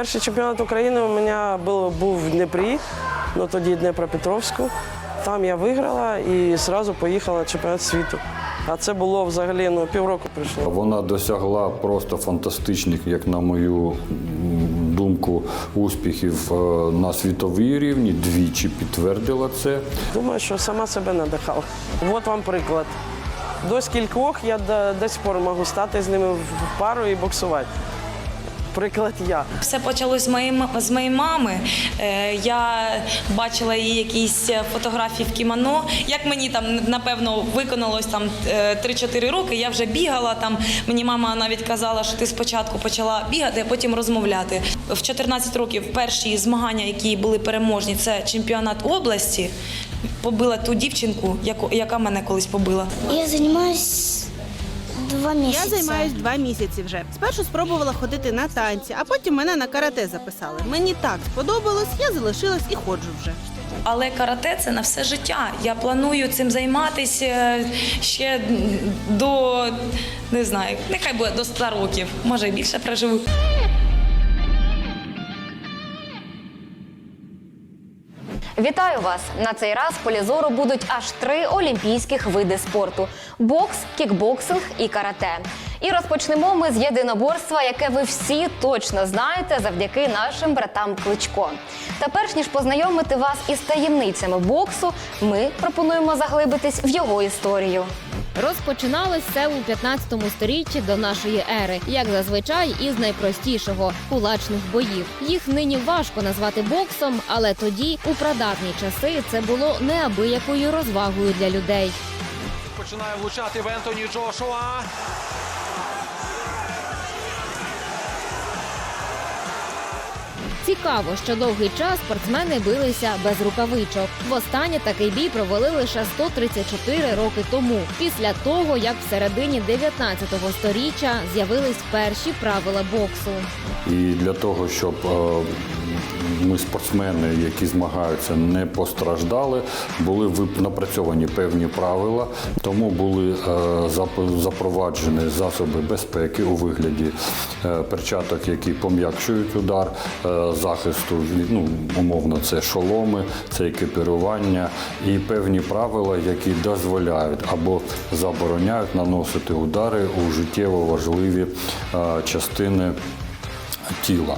Перший чемпіонат України у мене був, був в Дніпрі, ну тоді Дніпропетровську. Там я виграла і одразу поїхала на чемпіонат світу. А це було взагалі ну, півроку пройшло. Вона досягла просто фантастичних, як на мою думку, успіхів е, на світовій рівні. Двічі підтвердила це. Думаю, що сама себе надихала. От вам приклад. До скількох я до, до сих пор можу стати з ними в пару і боксувати. Приклад я. Все почалось з моєї, з моєї мами. Е, я бачила її якісь фотографії в кімоно. Як мені там напевно виконалось там е, 3-4 роки, я вже бігала там. Мені мама навіть казала, що ти спочатку почала бігати, а потім розмовляти. В 14 років перші змагання, які були переможні, це чемпіонат області. Побила ту дівчинку, яку, яка мене колись побила. Я занимаюсь два Я займаюсь два місяці вже. Спершу спробувала ходити на танці, а потім мене на карате записали. Мені так сподобалось, я залишилась і ходжу вже. Але карате це на все життя. Я планую цим займатися ще до не знаю, нехай буде до 100 років, може і більше проживу. Вітаю вас! На цей раз в полі зору будуть аж три олімпійських види спорту: бокс, кікбоксинг і карате. І розпочнемо ми з єдиноборства, яке ви всі точно знаєте завдяки нашим братам Кличко. Та перш ніж познайомити вас із таємницями боксу, ми пропонуємо заглибитись в його історію. Розпочиналось все у 15 сторіччі до нашої ери, як зазвичай із найпростішого кулачних боїв. Їх нині важко назвати боксом, але тоді, у прадавні часи, це було неабиякою розвагою для людей. Починає влучати в Ентоні Джошуа. Цікаво, що довгий час спортсмени билися без рукавичок. Востаннє такий бій провели лише 134 роки тому, після того як в середині 19 сторіччя з'явились перші правила боксу. І для того, щоб е, ми, спортсмени, які змагаються, не постраждали, були напрацьовані певні правила, тому були е, запроваджені засоби безпеки у вигляді е, перчаток, які пом'якшують удар, е, захисту, ну, умовно, це шоломи, це екіпірування і певні правила, які дозволяють або забороняють наносити удари у життєво важливі частини тіла.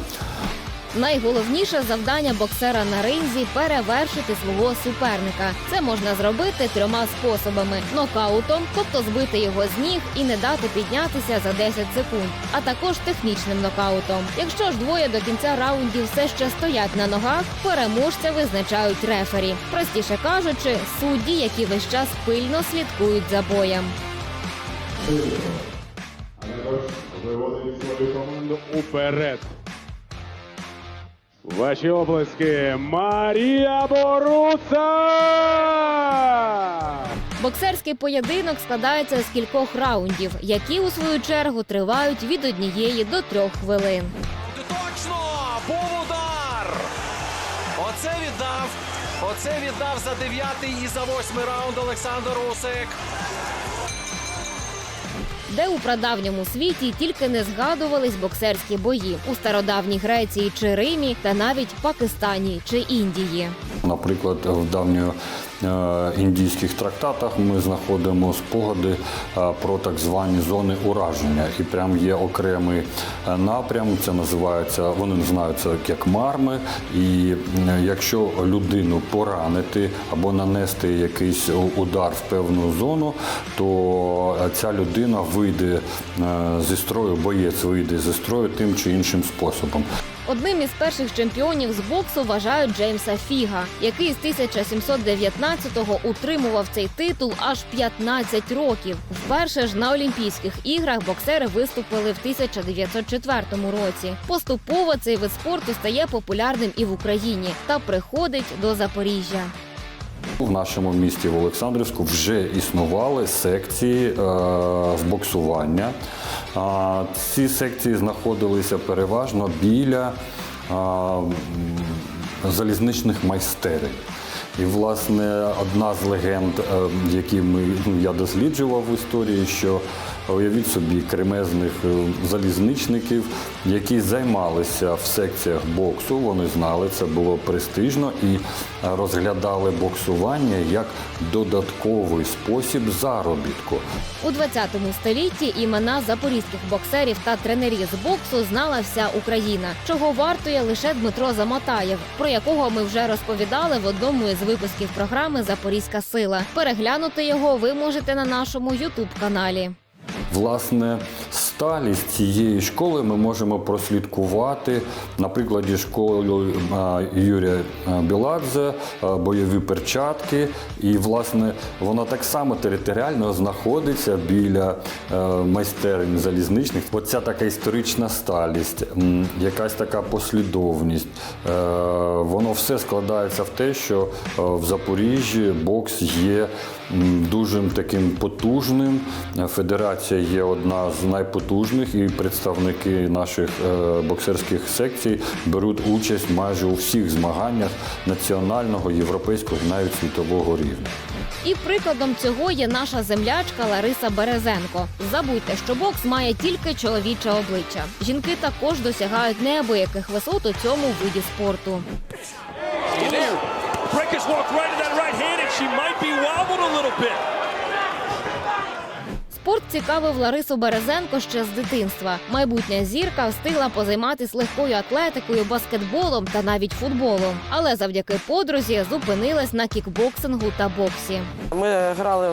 Найголовніше завдання боксера на ринзі перевершити свого суперника. Це можна зробити трьома способами: нокаутом, тобто збити його з ніг і не дати піднятися за 10 секунд, а також технічним нокаутом. Якщо ж двоє до кінця раундів все ще стоять на ногах, переможця визначають рефері. Простіше кажучи, судді, які весь час пильно слідкують за боєм. Уперед. Ваші облески Марія Боруса! Боксерський поєдинок складається з кількох раундів, які у свою чергу тривають від однієї до трьох хвилин. Точно! Був удар! Оце віддав. Оце віддав за дев'ятий і за восьмий раунд Олександр Усик. Де у прадавньому світі тільки не згадувались боксерські бої у стародавній Греції чи Римі, та навіть Пакистані чи Індії. Наприклад, в давньоіндійських трактатах ми знаходимо спогади е, про так звані зони ураження. І прям є окремий е, напрям. Це називається, вони називаються як марми. І е, якщо людину поранити або нанести якийсь удар в певну зону, то е, ця людина вийде е, зі строю, боєць вийде зі строю тим чи іншим способом. Одним із перших чемпіонів з боксу вважають Джеймса Фіга, який з 1719-го утримував цей титул аж 15 років. Вперше ж на Олімпійських іграх боксери виступили в 1904 році. Поступово цей вид спорту стає популярним і в Україні та приходить до Запоріжжя. В нашому місті в Олександрівську вже існували секції е, з боксування. А, ці секції знаходилися переважно біля м, залізничних майстерень. І, власне, одна з легенд, е, які ми, ну, я досліджував в історії, що уявіть собі кремезних е, залізничників, які займалися в секціях боксу. Вони знали, це було престижно і розглядали боксування як додатковий спосіб заробітку. У 20 столітті імена запорізьких боксерів та тренерів з боксу знала вся Україна, чого вартує лише Дмитро Замотаєв, про якого ми вже розповідали в одному із випусків програми Запорізька сила. Переглянути його ви можете на нашому Ютуб каналі. Власне, сталість цієї школи ми можемо прослідкувати на прикладі школи Юрія Біладзе, бойові перчатки. І, власне, вона так само територіально знаходиться біля е, майстерень залізничних. Оця така історична сталість, якась така послідовність. Е, Воно все складається в те, що е, в Запоріжжі бокс є дуже таким потужним. Федерація є одна з найпотужних, і представники наших е, боксерських секцій беруть участь майже у всіх змаганнях національного, європейського і навіть світового рівня. І прикладом цього є наша землячка Лариса Березенко. Забудьте, що бокс має тільки чоловіче обличчя. Жінки також досягають неабияких висот у цьому виді спорту. Breakers walk right to that right hand, and she might be wobbled a little bit. Спорт цікавив Ларису Березенко ще з дитинства. Майбутня зірка встигла позайматися легкою атлетикою, баскетболом та навіть футболом. Але завдяки подрузі зупинилась на кікбоксингу та боксі. Ми грали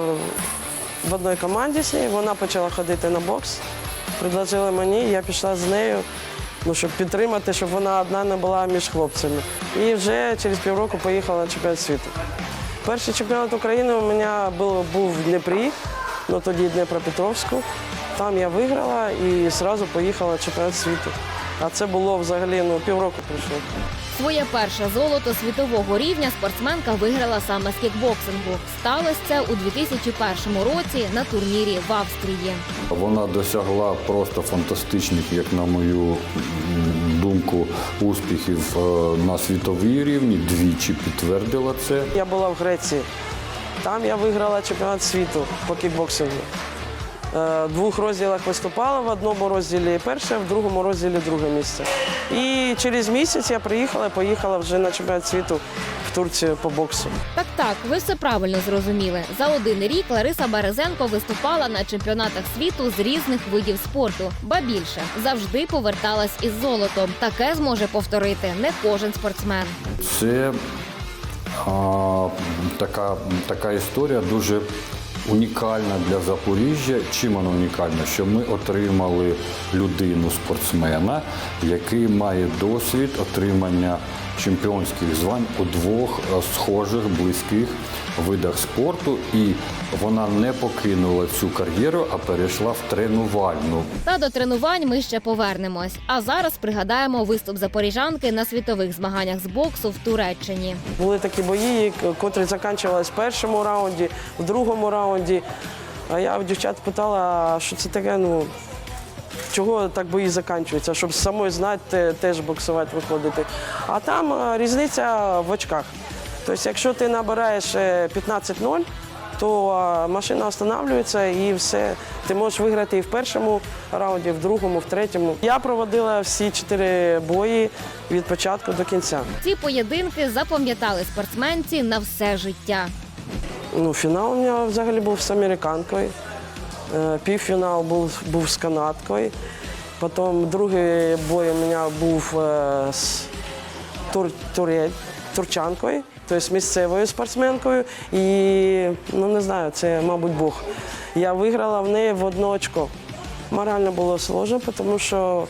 в- одній команді вона почала ходити на бокс. Предложили мені, я пішла з нею, ну, щоб підтримати, щоб вона одна не була між хлопцями. І вже через півроку поїхала на чемпіонат світу. Перший чемпіонат України у мене був, був в Дніпрі, ну тоді Дніпропетровську. Там я виграла і одразу поїхала на чемпіонат світу. А це було взагалі ну, півроку пройшло. Своє перше золото світового рівня спортсменка виграла саме з кікбоксингу. Сталося це у 2001 році на турнірі в Австрії. Вона досягла просто фантастичних, як на мою думку, успіхів е, на світовій рівні. Двічі підтвердила це. Я була в Греції. Там я виграла чемпіонат світу по кікбоксингу. Е, В двох розділах виступала, в одному розділі перше, в другому розділі друге місце. І через місяць я приїхала і поїхала вже на чемпіонат світу в Турцію по боксу. Так, так, ви все правильно зрозуміли. За один рік Лариса Березенко виступала на чемпіонатах світу з різних видів спорту. Ба більше завжди поверталась із золотом. Таке зможе повторити не кожен спортсмен. Це така, така історія дуже унікальна для Запоріжжя. Чим вона унікальна? Що ми отримали людину спортсмена, який має досвід отримання чемпіонських звань у двох е, схожих близьких видах спорту, і вона не покинула цю кар'єру, а перейшла в тренувальну. Та до тренувань ми ще повернемось. А зараз пригадаємо виступ запоріжанки на світових змаганнях з боксу в Туреччині. Були такі бої, котрі закінчувалися в першому раунді, в другому раунді. А я в дівчат питала, що це таке, ну чого так бої закінчуються, щоб самою знати, теж боксувати виходити. А там е, різниця в очках. Тобто, якщо ти набираєш е, 15-0, то е, машина встановлюється і все. Ти можеш виграти і в першому раунді, і в другому, в третьому. Я проводила всі чотири бої від початку до кінця. Ці поєдинки запам'ятали спортсменці на все життя. Ну, фінал у мене взагалі був з американкою. Е, Півфінал був, був з канадкою. Потім другий бой у мене був е, з тур, туре- турчанкою, тобто місцевою спортсменкою. І ну не знаю, це, мабуть, Бог. Я виграла в неї в одно очко. Морально було сложно, тому що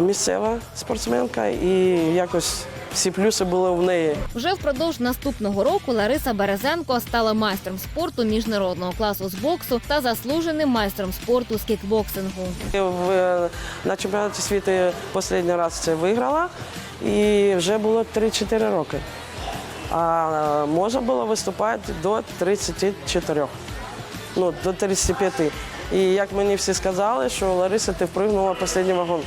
місцева спортсменка і якось всі плюси були в неї. Вже впродовж наступного року Лариса Березенко стала майстром спорту міжнародного класу з боксу та заслуженим майстром спорту з кікбоксингу. В, е, на чемпіонаті світу останній раз це виграла і вже було 3-4 роки. А можна було виступати до 34, ну, до 35. І як мені всі сказали, що Лариса, ти впригнула в останній вагон.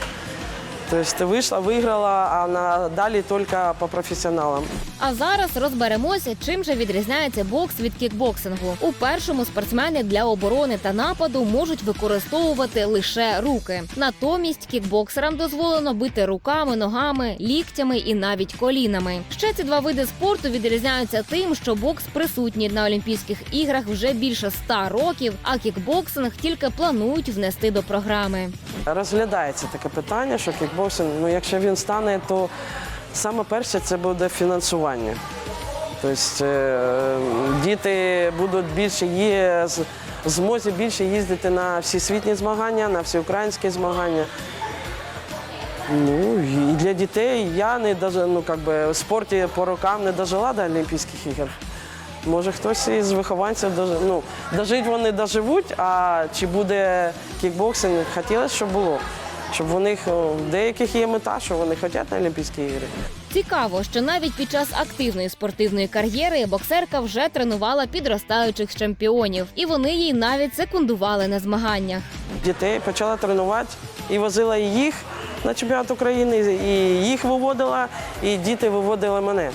Тобто есть вышла, выиграла, а на, далі только по професіоналам. А зараз розберемося, чим же відрізняється бокс від кікбоксингу. У першому спортсмени для оборони та нападу можуть використовувати лише руки. Натомість кікбоксерам дозволено бити руками, ногами, ліктями і навіть колінами. Ще ці два види спорту відрізняються тим, що бокс присутній на Олімпійських іграх вже більше ста років, а кікбоксинг тільки планують внести до програми. Розглядається таке питання, що кікбоксинг, ну якщо він стане, то саме перше це буде фінансування. Тобто е, діти будуть більше є змозі більше їздити на всесвітні змагання, на всеукраїнські змагання. Ну і для дітей я не даже, ну, как би, в спорті по рокам не дожила до Олімпійських ігор. Може, хтось із вихованців дож... ну, дожить вони доживуть, а чи буде кікбоксинг, хотілося, щоб було. Щоб у них в деяких є мета, що вони хочуть на Олімпійські ігри. Цікаво, що навіть під час активної спортивної кар'єри боксерка вже тренувала підростаючих чемпіонів, і вони їй навіть секундували на змаганнях. Дітей почала тренувати і возила їх на чемпіонат України, і їх виводила, і діти виводили мене.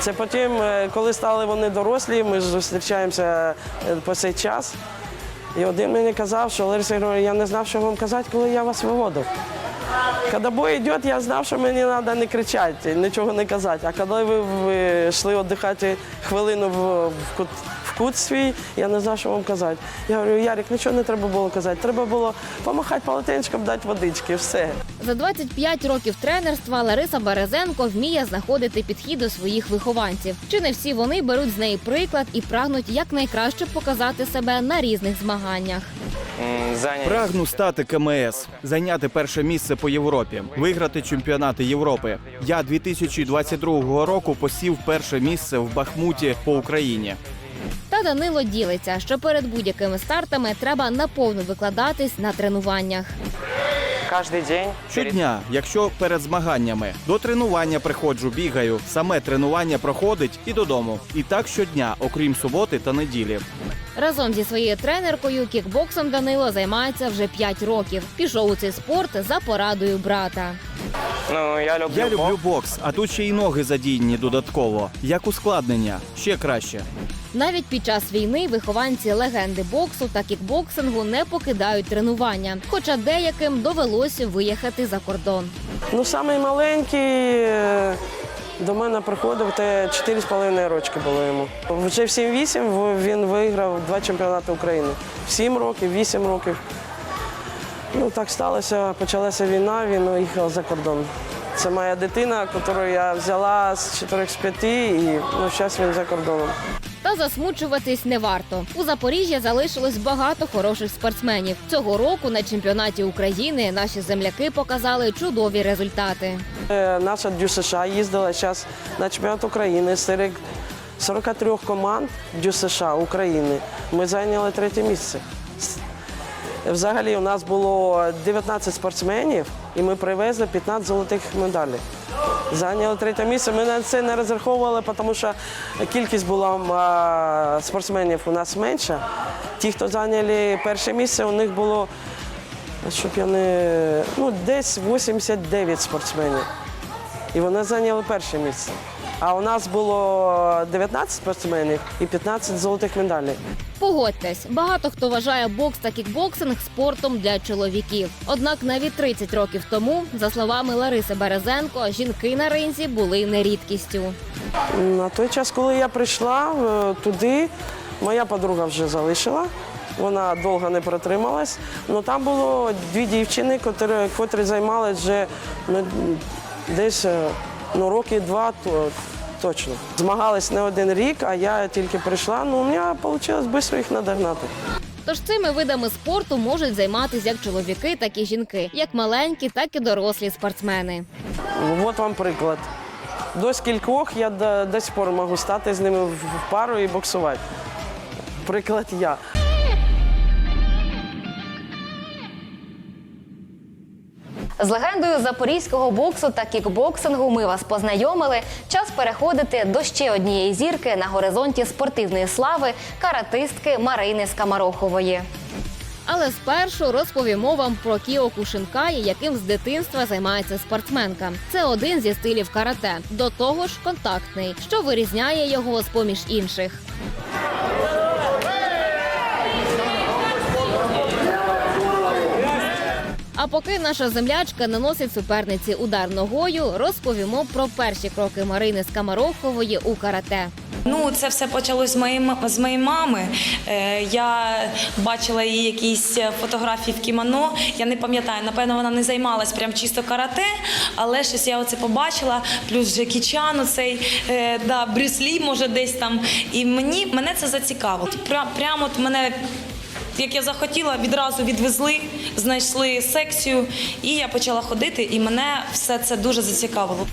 Це потім, е, коли стали вони дорослі, ми зустрічаємося е, по цей час. І один мені казав, що Лариса Григорівна, я не знав, що вам казати, коли я вас виводив. Коли бой йде, я знав, що мені треба не кричати, нічого не казати. А коли ви, йшли віддихати хвилину в, кут, в кут свій, я не знав, що вам казати. Я говорю, Ярик, нічого не треба було казати. Треба було помахати полотенчиком, дати водички, все. За 25 років тренерства Лариса Березенко вміє знаходити підхід до своїх вихованців. Чи не всі вони беруть з неї приклад і прагнуть якнайкраще показати себе на різних змаганнях. Прагну стати КМС, зайняти перше місце по Європі, виграти чемпіонати Європи. Я 2022 року посів перше місце в Бахмуті по Україні. Та Данило ділиться, що перед будь-якими стартами треба наповну викладатись на тренуваннях. Каждый день. Щодня, якщо перед змаганнями до тренування приходжу, бігаю, саме тренування проходить і додому. І так щодня, окрім суботи та неділі. Разом зі своєю тренеркою кікбоксом Данило займається вже 5 років. Пішов у цей спорт за порадою брата. Ну, я люблю, Я люблю бокс. а тут ще й ноги задіяні додатково. Як ускладнення, ще краще. Навіть під час війни вихованці легенди боксу та кікбоксингу не покидають тренування, хоча деяким довелося виїхати за кордон. Ну, самий маленький е, до мене приходив, те 4,5 рочки було йому. Вже в 7-8 він виграв два чемпіонати України. В 7 років, 8 років. Ну, так сталося, почалася війна, він уїхав за кордон. Це моя дитина, яку я взяла з 4 з 5, і ну, зараз він за кордоном. Та засмучуватись не варто. У Запоріжжя залишилось багато хороших спортсменів. Цього року на чемпіонаті України наші земляки показали чудові результати. Е, Наша Дю США їздила зараз на чемпіонат України серед 43 команд Дю США України. Ми зайняли третє місце. Взагалі у нас було 19 спортсменів, і ми привезли 15 золотих медалей. Зайняли третє місце. Ми на це не розраховували, тому що кількість була спортсменів у нас менша. Ті, хто зайняли перше місце, у них було щоб я не ну десь 89 спортсменів. І вони зайняли перше місце. А у нас було 19 спортсменів і 15 золотих медалей. Погодьтесь, багато хто вважає бокс та кікбоксинг спортом для чоловіків. Однак навіть 30 років тому, за словами Лариси Березенко, жінки на ринзі були не рідкістю. На той час, коли я прийшла е, туди, моя подруга вже залишила. Вона довго не протрималась. Ну там було дві дівчини, котрі, котрі займалися вже ну, десь е, ну, роки два то, точно. Змагались не один рік, а я тільки прийшла. Ну, у мене вийшло швидко їх надогнати. Тож цими видами спорту можуть займатися як чоловіки, так і жінки, як маленькі, так і дорослі спортсмени. От вам приклад. До скількох я до, до сих пор можу стати з ними в в пару і боксувати. Приклад я. З легендою запорізького боксу та кікбоксингу ми вас познайомили. Час переходити до ще однієї зірки на горизонті спортивної слави каратистки Марини Скамарохової. Але спершу розповімо вам про кіоку шинкай, яким з дитинства займається спортсменка. Це один зі стилів карате, до того ж контактний, що вирізняє його з поміж інших. Поки наша землячка наносить суперниці удар ногою, розповімо про перші кроки Марини Скамарохової у карате. Ну, це все почалось з моєї, з моєї мами. Е, я бачила її якісь фотографії в кімоно. Я не пам'ятаю, напевно, вона не займалась прям чисто карате, але щось я оце побачила. Плюс Джекі Чан, цей е, да, Брюс Лі, може, десь там. І мені мене це зацікавило. Пря, прямо от мене. Як я захотіла, відразу відвезли, знайшли секцію, і я почала ходити, і мене все це дуже зацікавило.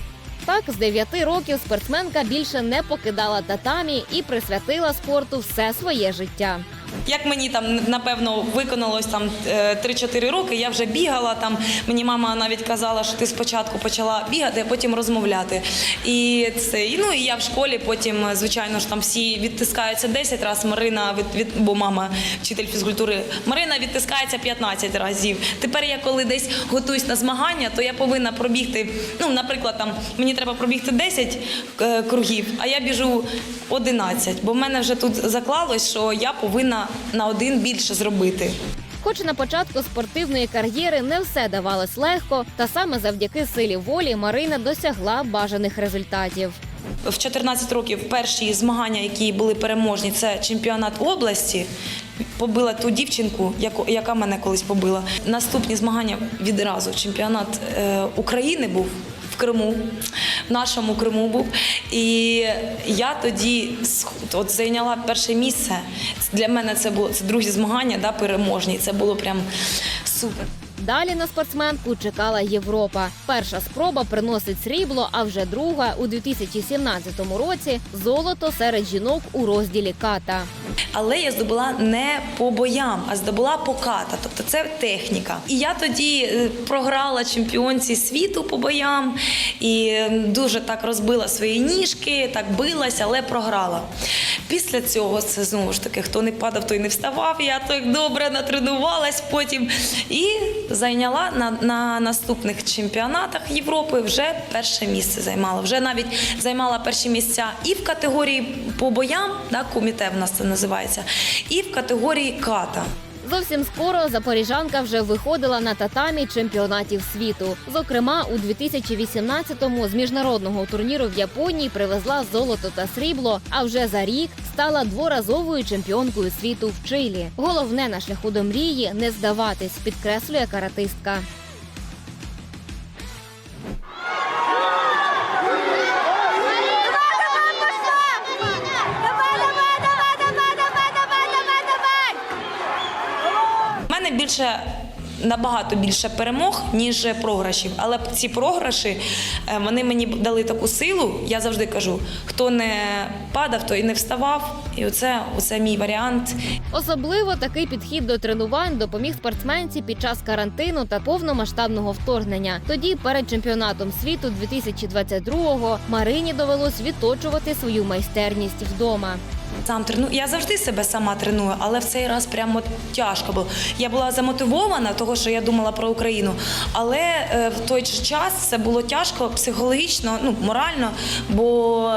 Так, з 9 років спортсменка більше не покидала татамі і присвятила спорту все своє життя. Як мені там напевно виконалось там е, 3-4 роки, я вже бігала там. Мені мама навіть казала, що ти спочатку почала бігати, а потім розмовляти. І це і, ну і я в школі потім, е, звичайно ж, там всі відтискаються 10 разів. Марина від, від бо мама вчитель фізкультури. Марина відтискається 15 разів. Тепер я коли десь готуюсь на змагання, то я повинна пробігти. Ну, наприклад, там мені треба пробігти 10 е, кругів, а я біжу 11, бо в мене вже тут заклалось, що я повинна на один більше зробити. Хоч на початку спортивної кар'єри не все давалось легко, та саме завдяки силі волі Марина досягла бажаних результатів. В 14 років перші змагання, які були переможні, це чемпіонат області. Побила ту дівчинку, яка мене колись побила. Наступні змагання відразу. Чемпіонат е, України був в Криму, в нашому Криму був. І я тоді от зайняла перше місце. Для мене це було це другі змагання, да, переможні. Це було прям супер. Далі на спортсменку чекала Європа. Перша спроба приносить срібло, а вже друга у 2017 році золото серед жінок у розділі ката. Але я здобула не по боям, а здобула по ката. Тобто це техніка. І я тоді е, програла чемпіонці світу по боям і дуже так розбила свої ніжки, так билася, але програла. Після цього це знову ж таки, хто не падав, той не вставав. Я так добре натренувалась потім і зайняла на, на наступних чемпіонатах Європи вже перше місце займала. Вже навіть займала перші місця і в категорії по боям, да, куміте в нас це називається, і в категорії ката. Зовсім скоро запоріжанка вже виходила на татамі чемпіонатів світу. Зокрема, у 2018-му з міжнародного турніру в Японії привезла золото та срібло. А вже за рік стала дворазовою чемпіонкою світу в Чилі. Головне на шляху до мрії не здаватись, підкреслює каратистка. Більше. Набагато більше перемог, ніж програшів. Але ці програші е, вони мені дали таку силу. Я завжди кажу: хто не падав, той не вставав. І оце, оце мій варіант. Особливо такий підхід до тренувань допоміг спортсменці під час карантину та повномасштабного вторгнення. Тоді перед чемпіонатом світу 2022-го Марині довелось відточувати свою майстерність вдома. Сам трену. Я завжди себе сама треную, але в цей раз прямо тяжко було. Я була замотивована, того що я думала про Україну. Але е, в той час це було тяжко психологічно, ну морально, бо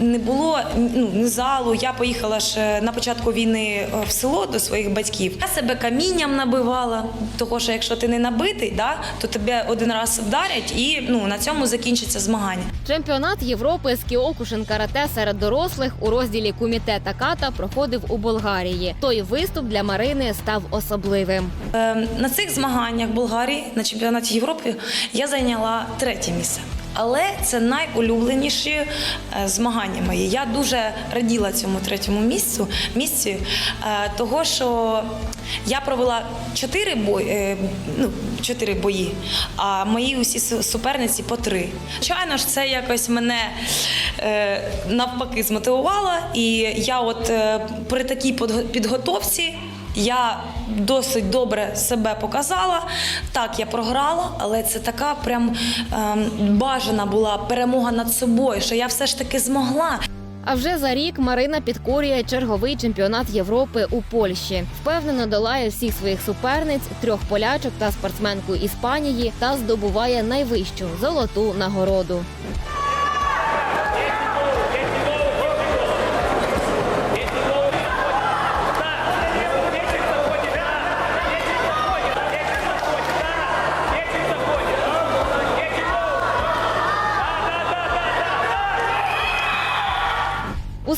не було ну, ні залу. Я поїхала ж на початку війни е, в село до своїх батьків. Я себе камінням набивала, того що якщо ти не набитий, да, то тебе один раз вдарять і ну, на цьому закінчиться змагання. Чемпіонат Європи з кіокушин карате серед дорослих у розділі куміте та ката проходив у Болгарії. Той виступ для Марини став особливим. Е, На цих змаганнях в Болгарії на чемпіонаті Європи я зайняла третє місце. Але це найулюбленіші е, змагання мої. Я дуже раділа цьому третьому місцю, місці, е, того що я провела чотири бої, е, ну, чотири бої, а мої усі суперниці по три. Звичайно ж, це якось мене навпаки змотивувало, і я от при такій підготовці. Я досить добре себе показала. Так, я програла, але це така прям ем, бажана була перемога над собою, що я все ж таки змогла. А вже за рік Марина підкорює черговий чемпіонат Європи у Польщі. Впевнено долає всіх своїх суперниць, трьох полячок та спортсменку Іспанії та здобуває найвищу золоту нагороду.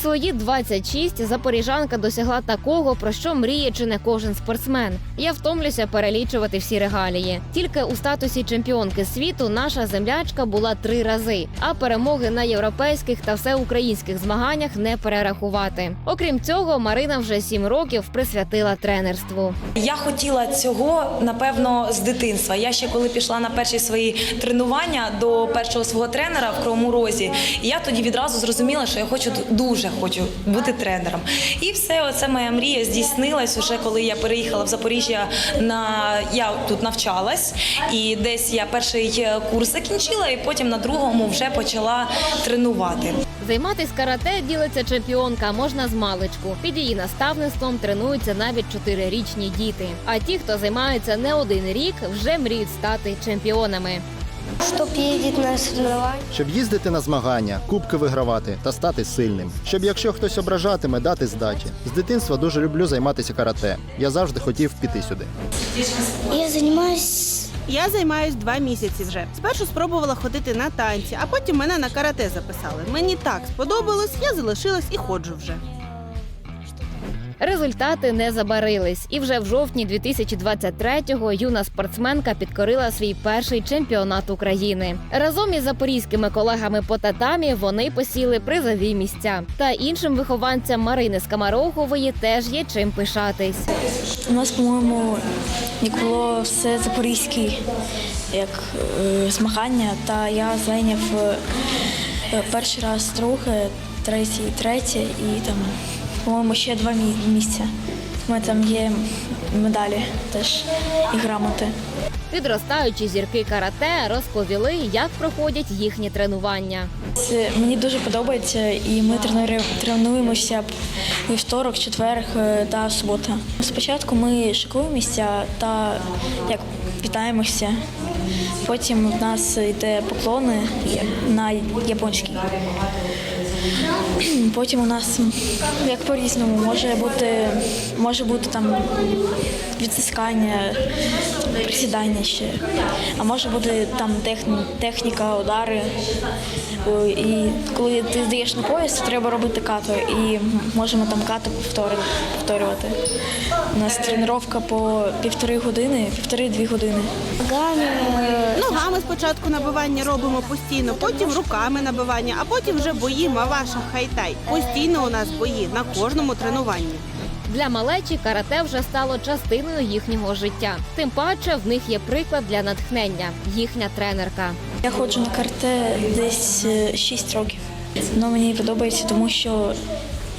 Свої 26 запоріжанка досягла такого, про що мріє чи не кожен спортсмен. Я втомлюся перелічувати всі регалії. Тільки у статусі чемпіонки світу наша землячка була три рази, а перемоги на європейських та всеукраїнських змаганнях не перерахувати. Окрім цього, Марина вже сім років присвятила тренерству. Я хотіла цього напевно з дитинства. Я ще коли пішла на перші свої тренування до першого свого тренера в Кривому Розі, я тоді відразу зрозуміла, що я хочу дуже хочу бути тренером. І все, оце моя мрія здійснилась уже коли я переїхала в Запоріжжя. На я тут навчалась, і десь я перший курс закінчила, і потім на другому вже почала тренувати. Займатись карате ділиться чемпіонка можна з маличку. Під її наставництвом тренуються навіть чотирирічні діти. А ті, хто займається не один рік, вже мріють стати чемпіонами. Щоб їздити на соревновання. щоб їздити на змагання, кубки вигравати та стати сильним. Щоб якщо хтось ображатиме, дати здачі. З дитинства дуже люблю займатися карате. Я завжди хотів піти сюди. Я займаюсь Я займаюсь два місяці вже. Спершу спробувала ходити на танці, а потім мене на карате записали. Мені так сподобалось, я залишилась і ходжу вже. Результати не забарились, і вже в жовтні 2023-го юна спортсменка підкорила свій перший чемпіонат України. Разом із запорізькими колегами по татамі вони посіли призові місця. Та іншим вихованцям Марини Скамарохової теж є чим пишатись. У нас, по-моєму, як все запорізьке як е, змагання, та я зайняв е, перший раз друге, третє, третє і там, по-моєму, ще два місця. Мене там є медалі теж і грамоти. Підростаючі зірки карате розповіли, як проходять їхні тренування. Це мені дуже подобається, і ми тренує- тренуємося вівторок, четвер е, та субота. Спочатку ми шикуємо місця та як вітаємося. Потім в нас йде поклони на японській. Потім у нас як по-різному може бути, може бути там відтискання, присідання ще, а може бути там техніка, удари. І коли ти здаєш на пояс, то треба робити като, і можемо там като повторювати. У нас тренування по півтори години, півтори-дві години. ногами. Ногами спочатку набивання робимо постійно, потім руками набивання, а потім вже бої Маваша Хайтай. Постійно у нас бої на кожному тренуванні. Для малечі карате вже стало частиною їхнього життя. Тим паче в них є приклад для натхнення їхня тренерка. Я ходжу на карате десь 6 років. Воно мені подобається, тому що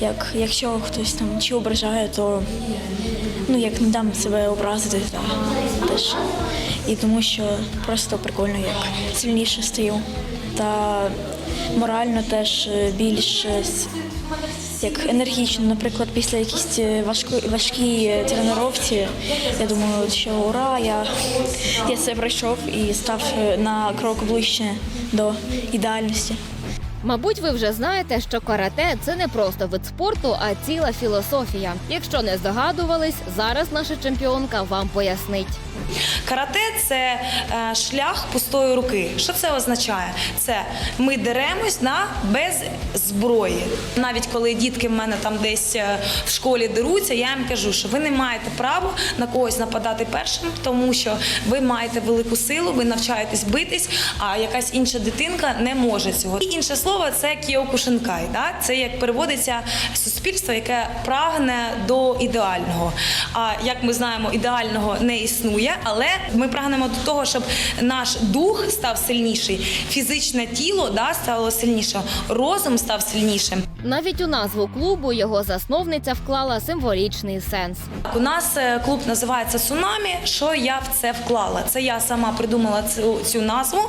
як, якщо хтось там чи ображає, то ну як не дам себе образити та, теж. І тому що просто прикольно, як сильніше стаю. Та морально теж е, більш е, як енергічно, наприклад, після якісь важкої важкі тренування, я думаю, що ура, я, я це пройшов і став е, на крок ближче до ідеальності. Мабуть, ви вже знаєте, що карате це не просто вид спорту, а ціла філософія. Якщо не здогадувались, зараз наша чемпіонка вам пояснить. Карате це е, шлях пустої руки. Що це означає? Це ми деремось на без зброї. Навіть коли дітки в мене там десь е, в школі деруться, я їм кажу, що ви не маєте права на когось нападати першим, тому що ви маєте велику силу, ви навчаєтесь битись, а якась інша дитинка не може цього. І інше слово це кіокушинкай. Да? Це як переводиться суспільство. яке прагне до ідеального. А як ми знаємо, ідеального не існує, але ми прагнемо до того, щоб наш дух став сильніший, фізичне тіло да, стало сильніше, розум став сильнішим. Навіть у назву клубу його засновниця вклала символічний сенс. У нас е, клуб називається Цунамі. Що я в це вклала? Це я сама придумала цю, цю назву.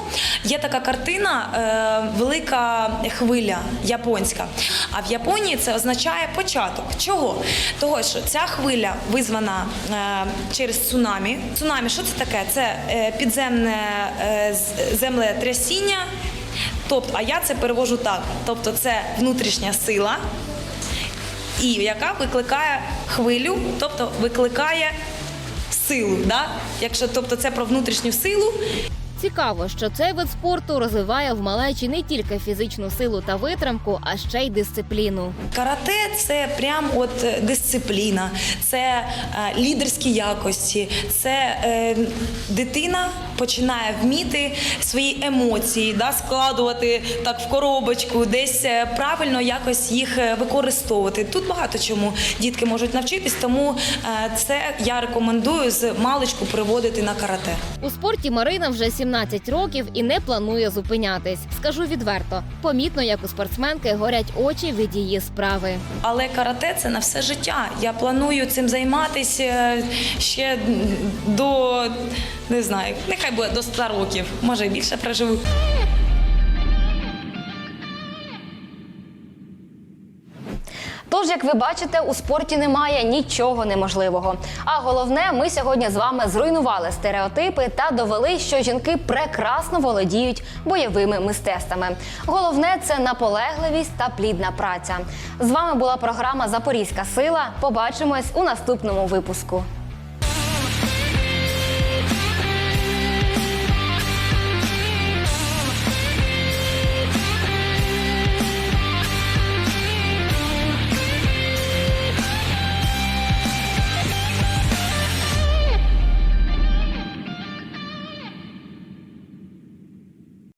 Є така картина е, Велика хвиля японська. А в Японії це означає початок. Чого? Того, що ця хвиля визвана е, через цунамі. Цунамі, що це таке? Це е, підземне е, землетрясіння. Тобто, а я це перевожу так. Тобто, це внутрішня сила, і яка викликає хвилю, тобто викликає силу. Да? Якщо тобто це про внутрішню силу, Цікаво, що цей вид спорту розвиває в малечі не тільки фізичну силу та витримку, а ще й дисципліну. карате це прям от е, дисципліна, це е, лідерські якості, це е, дитина починає вміти свої емоції, да, складувати так в коробочку, десь е, правильно якось їх використовувати. Тут багато чому дітки можуть навчитись, тому це я рекомендую з маличку приводити на карате. У спорті Марина вже 17 років і не планує зупинятись. Скажу відверто, помітно, як у спортсменки горять очі від її справи. Але карате це на все життя. Я планую цим займатися е, ще до не знаю, нехай буде до 100 років, може більше проживу. Тож, як ви бачите, у спорті немає нічого неможливого. А головне, ми сьогодні з вами зруйнували стереотипи та довели, що жінки прекрасно володіють бойовими мистецтвами. Головне це наполегливість та плідна праця. З вами була програма Запорізька сила. Побачимось у наступному випуску.